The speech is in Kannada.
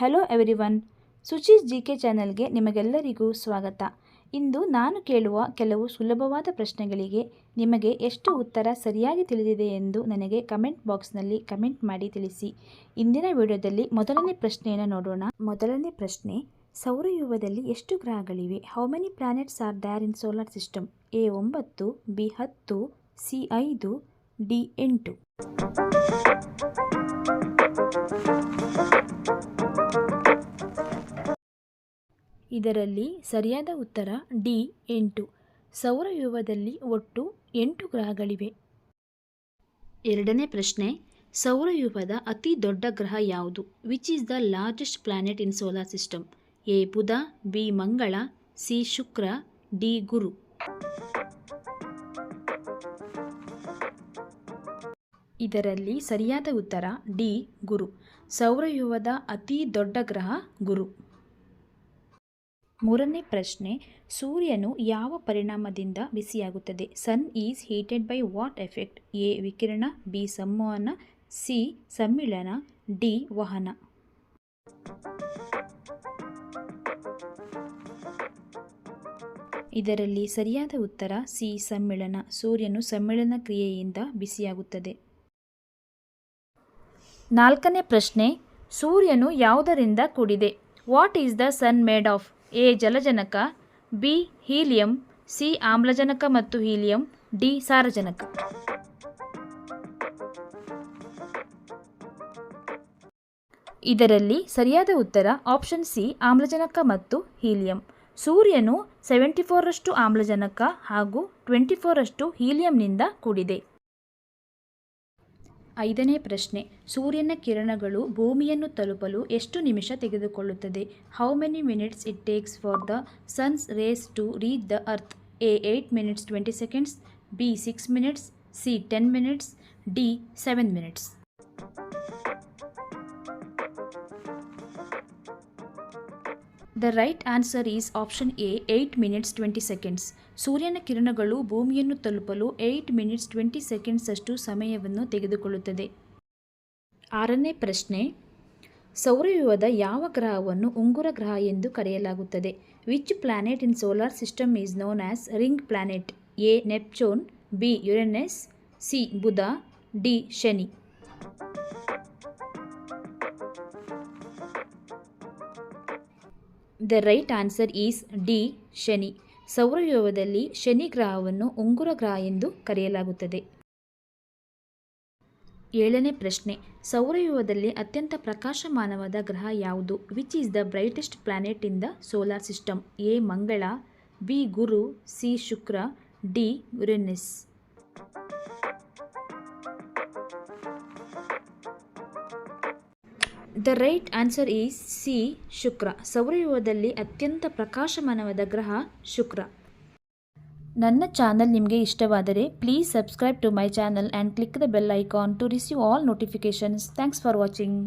ಹಲೋ ಎವ್ರಿವನ್ ಸುಚೀಸ್ ಜಿ ಕೆ ಚಾನಲ್ಗೆ ನಿಮಗೆಲ್ಲರಿಗೂ ಸ್ವಾಗತ. ಇಂದು ನಾನು ಕೇಳುವ ಕೆಲವು ಸುಲಭವಾದ ಪ್ರಶ್ನೆಗಳಿಗೆ ನಿಮಗೆ ಎಷ್ಟು ಉತ್ತರ ಸರಿಯಾಗಿ ತಿಳಿದಿದೆ ಎಂದು ನನಗೆ ಕಮೆಂಟ್ ಬಾಕ್ಸ್ನಲ್ಲಿ ಕಮೆಂಟ್ ಮಾಡಿ ತಿಳಿಸಿ. ಇಂದಿನ ವಿಡಿಯೋದಲ್ಲಿ ಮೊದಲನೇ ಪ್ರಶ್ನೆಯನ್ನು ನೋಡೋಣ. ಮೊದಲನೇ ಪ್ರಶ್ನೆ ಸೌರಯೂಹದಲ್ಲಿ ಎಷ್ಟು ಗ್ರಹಗಳಿವೆ? How many planets are there in solar system A ಒಂಬತ್ತು ಬಿ ಹತ್ತು ಸಿ ಐದು ಡಿ ಎಂಟು. ಇದರಲ್ಲಿ ಸರಿಯಾದ ಉತ್ತರ ಡಿ, ಎಂಟು. ಸೌರವ್ಯೂಹದಲ್ಲಿ ಒಟ್ಟು ಎಂಟು ಗ್ರಹಗಳಿವೆ. ಎರಡನೇ ಪ್ರಶ್ನೆ ಸೌರವ್ಯೂಹದ ಅತಿ ದೊಡ್ಡ ಗ್ರಹ ಯಾವುದು? Which is the largest planet in solar system A, Budha, B, Mangala, C, Shukra, D, Guru. ಇದರಲ್ಲಿ ಸರಿಯಾದ ಉತ್ತರ ಡಿ, ಗುರು. ಸೌರವ್ಯೂಹದ ಅತಿ ದೊಡ್ಡ ಗ್ರಹ ಗುರು. ಮೂರನೇ ಪ್ರಶ್ನೆ, ಸೂರ್ಯನು ಯಾವ ಪರಿಣಾಮದಿಂದ ಬಿಸಿಯಾಗುತ್ತದೆ? Sun is heated by what effect A ವಿಕಿರಣ ಬಿ ಸಂವಹನ ಸಿ ಸಮ್ಮಿಳನ ಡಿ ವಹನ. ಇದರಲ್ಲಿ ಸರಿಯಾದ ಉತ್ತರ ಸಿ ಸಮ್ಮಿಳನ. ಸೂರ್ಯನು ಸಮ್ಮಿಳನ ಕ್ರಿಯೆಯಿಂದ ಬಿಸಿಯಾಗುತ್ತದೆ. ನಾಲ್ಕನೇ ಪ್ರಶ್ನೆ, ಸೂರ್ಯನು ಯಾವುದರಿಂದ ಕೂಡಿದೆ? What is the sun made of A ಜಲಜನಕ, B helium, C ಆಮ್ಲಜನಕ ಮತ್ತು ಹೀಲಿಯಂ, ಡಿ ಸಾರಜನಕ. ಇದರಲ್ಲಿ ಸರಿಯಾದ ಉತ್ತರ ಆಪ್ಷನ್ ಸಿ ಆಮ್ಲಜನಕ ಮತ್ತು ಹೀಲಿಯಂ. ಸೂರ್ಯನು ಸೆವೆಂಟಿ ಫೋರಷ್ಟು ಆಮ್ಲಜನಕ ಹಾಗೂ ಟ್ವೆಂಟಿ ಫೋರಷ್ಟು ಹೀಲಿಯಂನಿಂದ ಕೂಡಿದೆ. ಐದನೇ ಪ್ರಶ್ನೆ. ಸೂರ್ಯನ ಕಿರಣಗಳು ಭೂಮಿಯನ್ನು ತಲುಪಲು ಎಷ್ಟು ನಿಮಿಷ ತೆಗೆದುಕೊಳ್ಳುತ್ತದೆ? How many minutes it takes for the sun's rays to reach the earth A eight minutes twenty seconds B six minutes C ten minutes D seven minutes the right answer is option A eight minutes twenty seconds ಸೂರ್ಯನ ಕಿರಣಗಳು ಭೂಮಿಯನ್ನು ತಲುಪಲು ಏಯ್ಟ್ ಮಿನಿಟ್ಸ್ ಟ್ವೆಂಟಿ ಸೆಕೆಂಡ್ಸ್ ಅಷ್ಟು ಸಮಯವನ್ನು ತೆಗೆದುಕೊಳ್ಳುತ್ತದೆ. ಆರನೇ ಪ್ರಶ್ನೆ, ಸೌರವ್ಯೂಹದ ಯಾವ ಗ್ರಹವನ್ನು ಉಂಗುರ ಗ್ರಹ ಎಂದು ಕರೆಯಲಾಗುತ್ತದೆ? Which planet in solar system is known as ring planet A Neptune B Uranus C Budha D Shani. The right answer is D Shani. ಸೌರವ್ಯೂಹದಲ್ಲಿ Shani ಗ್ರಹವನ್ನು ಉಂಗುರ ಗ್ರಹ ಎಂದು ಕರೆಯಲಾಗುತ್ತದೆ. ಏಳನೇ ಪ್ರಶ್ನೆ. ಸೌರವ್ಯೂಹದಲ್ಲಿ ಅತ್ಯಂತ ಪ್ರಕಾಶಮಾನವಾದ ಗ್ರಹ ಯಾವುದು? Which is the brightest planet in the solar system A Mangala B Guru C Shukra D Uranus. The right answer is C Shukra. ಸೌರವ್ಯೂಹದಲ್ಲಿ ಅತ್ಯಂತ ಪ್ರಕಾಶಮಾನವಾದ ಗ್ರಹ ಶುಕ್ರ. ನನ್ನ ಚಾನಲ್ ನಿಮಗೆ ಇಷ್ಟವಾದರೆ please subscribe to my channel and click the bell icon to receive all notifications thanks for watching